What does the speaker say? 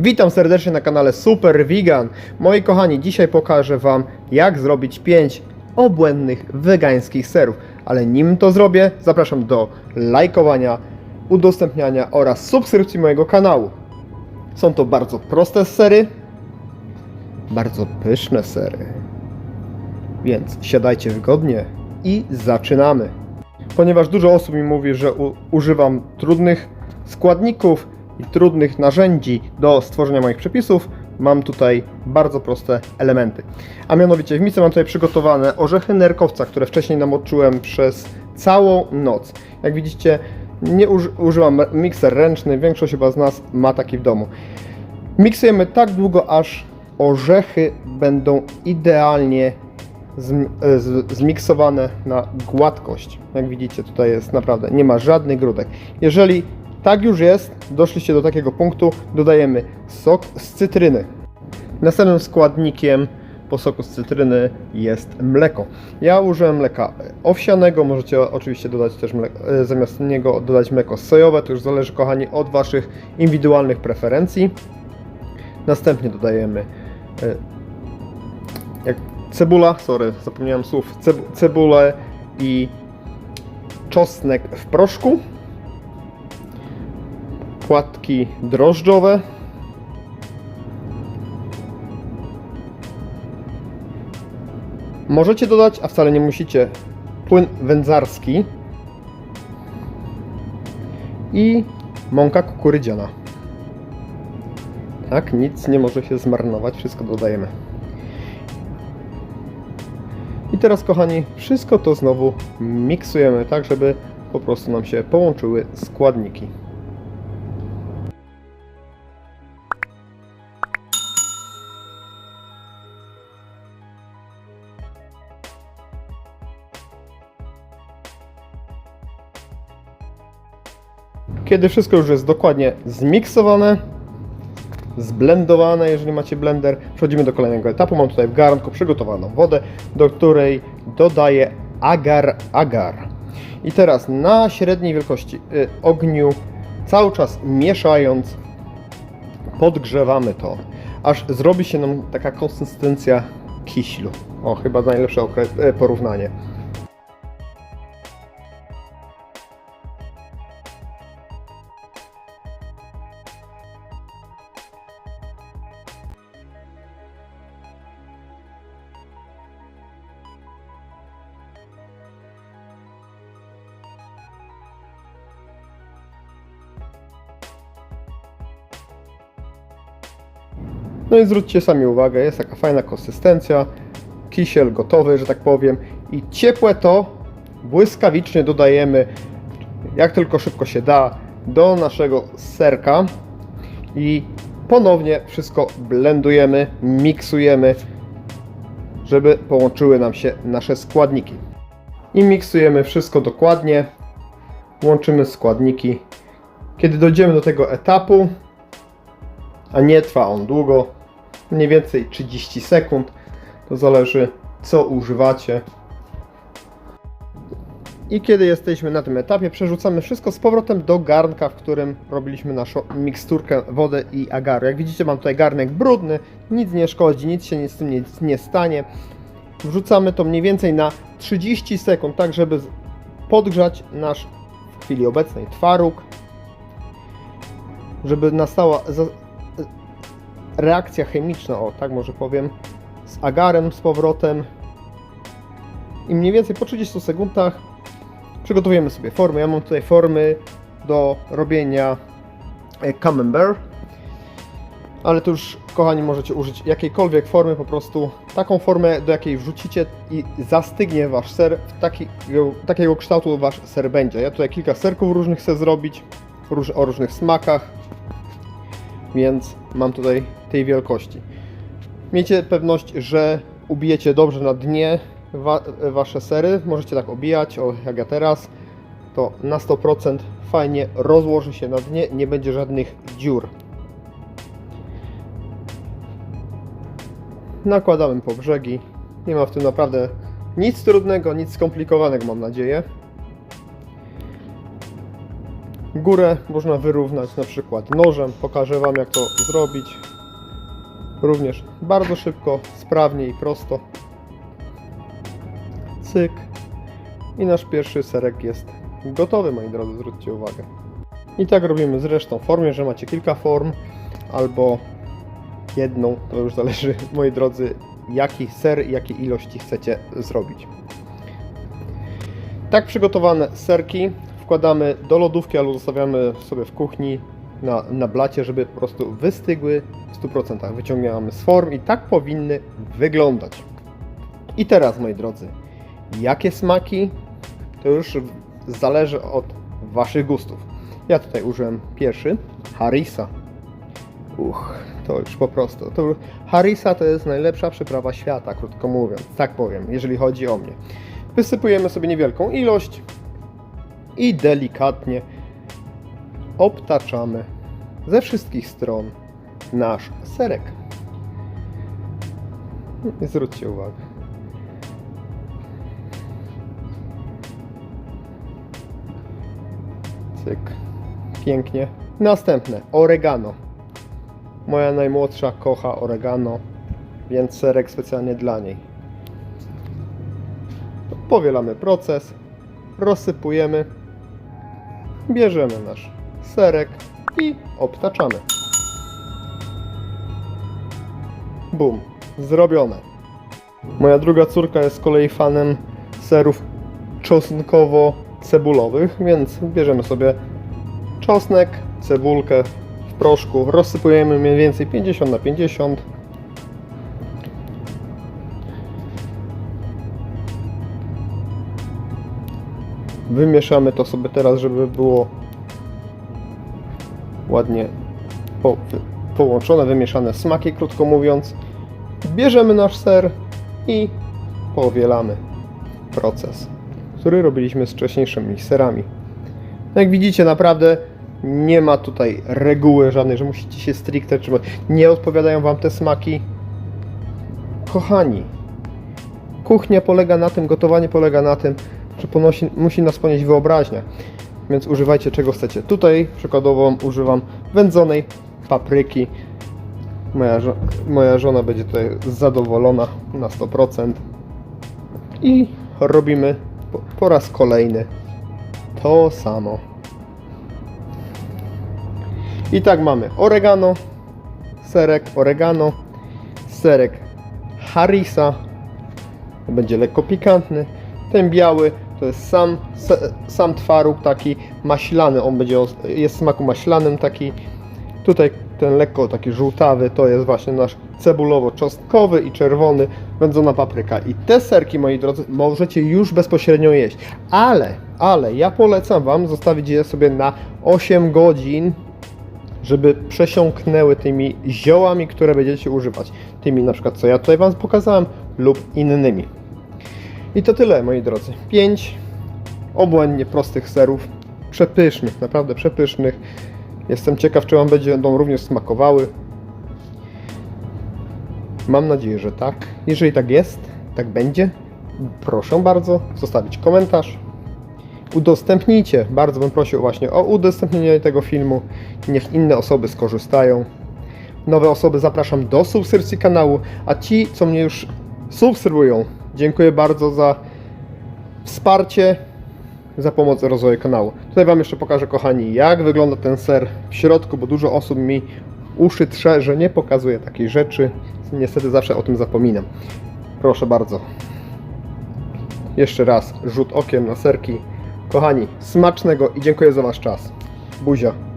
Witam serdecznie na kanale Super Vegan. Moi kochani, dzisiaj pokażę Wam jak zrobić 5 obłędnych wegańskich serów. Ale nim to zrobię, zapraszam do lajkowania, udostępniania oraz subskrypcji mojego kanału. Są to bardzo proste sery, bardzo pyszne sery. Więc siadajcie wygodnie i zaczynamy. Ponieważ dużo osób mi mówi, że używam trudnych składników i trudnych narzędzi do stworzenia moich przepisów, mam tutaj bardzo proste elementy. A mianowicie w mice mam tutaj przygotowane orzechy nerkowca, które wcześniej namoczyłem przez całą noc. Jak widzicie, nie uży- używam mikser ręczny, większość chyba z nas ma taki w domu. Miksujemy tak długo, aż orzechy będą idealnie zmiksowane na gładkość. Jak widzicie, tutaj jest naprawdę, nie ma żadnych grudek. Jeżeli tak już jest, doszliście do takiego punktu, dodajemy sok z cytryny. Następnym składnikiem po soku z cytryny jest mleko. Ja użyłem mleka owsianego, możecie oczywiście dodać też mleko, e, zamiast niego dodać mleko sojowe, to już zależy kochani od Waszych indywidualnych preferencji. Następnie dodajemy e, jak cebula, sorry, zapomniałem słów, Cebu, cebulę i czosnek w proszku, płatki drożdżowe, Możecie dodać, a wcale nie musicie, płyn wędzarski i mąka kukurydziana. Tak, nic nie może się zmarnować, wszystko dodajemy. I teraz, kochani, wszystko to znowu miksujemy tak, żeby po prostu nam się połączyły składniki. Kiedy wszystko już jest dokładnie zmiksowane, zblendowane, jeżeli macie blender, przechodzimy do kolejnego etapu. Mam tutaj w garnku przygotowaną wodę, do której dodaję agar-agar. I teraz na średniej wielkości y, ogniu, cały czas mieszając, podgrzewamy to, aż zrobi się nam taka konsystencja kiślu. O, chyba najlepsze e, porównanie. No i zwróćcie sami uwagę, jest taka fajna konsystencja, kisiel gotowy, że tak powiem i ciepłe to błyskawicznie dodajemy, jak tylko szybko się da, do naszego serka i ponownie wszystko blendujemy, miksujemy, żeby połączyły nam się nasze składniki. I miksujemy wszystko dokładnie, łączymy składniki. Kiedy dojdziemy do tego etapu, a nie trwa on długo, mniej więcej 30 sekund. To zależy, co używacie. I kiedy jesteśmy na tym etapie, przerzucamy wszystko z powrotem do garnka, w którym robiliśmy naszą miksturkę wody i agaru. Jak widzicie, mam tutaj garnek brudny, nic nie szkodzi, nic się z tym nie, nie stanie. Wrzucamy to mniej więcej na 30 sekund, tak żeby podgrzać nasz w chwili obecnej twaróg, żeby nastała reakcja chemiczna, o tak może powiem, z agarem z powrotem. I mniej więcej po 30 sekundach przygotowujemy sobie formy. Ja mam tutaj formy do robienia e, camembert, ale to już kochani możecie użyć jakiejkolwiek formy, po prostu taką formę, do jakiej wrzucicie i zastygnie wasz ser, w takiego, takiego kształtu wasz ser będzie. Ja tutaj kilka serków różnych chcę zrobić, róż, o różnych smakach więc mam tutaj tej wielkości. Miejcie pewność, że ubijecie dobrze na dnie wa wasze sery. Możecie tak obijać, o jak ja teraz. To na 100% fajnie rozłoży się na dnie, nie będzie żadnych dziur. Nakładamy po brzegi. Nie ma w tym naprawdę nic trudnego, nic skomplikowanego mam nadzieję. Górę można wyrównać na przykład nożem. Pokażę Wam jak to zrobić. Również bardzo szybko, sprawnie i prosto. Cyk. I nasz pierwszy serek jest gotowy, moi drodzy, zwróćcie uwagę. I tak robimy zresztą w formie, że macie kilka form albo jedną, to już zależy, moi drodzy, jaki ser i jakiej ilości chcecie zrobić. Tak przygotowane serki wkładamy do lodówki albo zostawiamy sobie w kuchni na, na blacie, żeby po prostu wystygły w 100%. Wyciągamy z form i tak powinny wyglądać. I teraz, moi drodzy, jakie smaki, to już zależy od Waszych gustów. Ja tutaj użyłem pierwszy, Harisa. Uch, to już po prostu. To, Harisa to jest najlepsza przyprawa świata, krótko mówiąc. Tak powiem, jeżeli chodzi o mnie. Wysypujemy sobie niewielką ilość i delikatnie obtaczamy ze wszystkich stron nasz serek. Zwróćcie uwagę. Cyk. Pięknie. Następne. Oregano. Moja najmłodsza kocha oregano, więc serek specjalnie dla niej. Powielamy proces, rozsypujemy, bierzemy nasz serek i obtaczamy. Bum, zrobione. Moja druga córka jest z kolei fanem serów czosnkowo-cebulowych, więc bierzemy sobie czosnek, cebulkę w proszku, rozsypujemy mniej więcej 50 na 50 Wymieszamy to sobie teraz, żeby było ładnie po, połączone, wymieszane smaki, krótko mówiąc. Bierzemy nasz ser i powielamy proces, który robiliśmy z wcześniejszymi serami. Jak widzicie, naprawdę nie ma tutaj reguły żadnej, że musicie się stricte trzymać. Nie odpowiadają Wam te smaki. Kochani, kuchnia polega na tym, gotowanie polega na tym, że ponosi, musi nas ponieść wyobraźnia. Więc używajcie czego chcecie. Tutaj przykładowo używam wędzonej papryki. Moja, żo- moja żona będzie tutaj zadowolona na 100%. I robimy po, po raz kolejny to samo. I tak mamy oregano, serek oregano, serek harisa, będzie lekko pikantny. Ten biały to jest sam, sam twaróg taki maślany, on będzie jest w smaku maślanym taki. Tutaj ten lekko taki żółtawy to jest właśnie nasz cebulowo-czosnkowy i czerwony wędzona papryka. I te serki, moi drodzy, możecie już bezpośrednio jeść. Ale, ale ja polecam Wam zostawić je sobie na 8 godzin żeby przesiąknęły tymi ziołami, które będziecie używać. Tymi na przykład, co ja tutaj Wam pokazałem, lub innymi. I to tyle, moi drodzy. 5 obłędnie prostych serów. Przepysznych, naprawdę przepysznych. Jestem ciekaw, czy Wam będą również smakowały. Mam nadzieję, że tak. Jeżeli tak jest, tak będzie, proszę bardzo zostawić komentarz. Udostępnijcie, bardzo bym prosił właśnie o udostępnienie tego filmu. Niech inne osoby skorzystają. Nowe osoby zapraszam do subskrypcji kanału, a ci, co mnie już subskrybują, dziękuję bardzo za wsparcie, za pomoc rozwoju kanału. Tutaj Wam jeszcze pokażę, kochani, jak wygląda ten ser w środku, bo dużo osób mi uszy trze, że nie pokazuje takiej rzeczy. Niestety zawsze o tym zapominam. Proszę bardzo. Jeszcze raz rzut okiem na serki. Kochani, smacznego i dziękuję za Wasz czas. Buzia.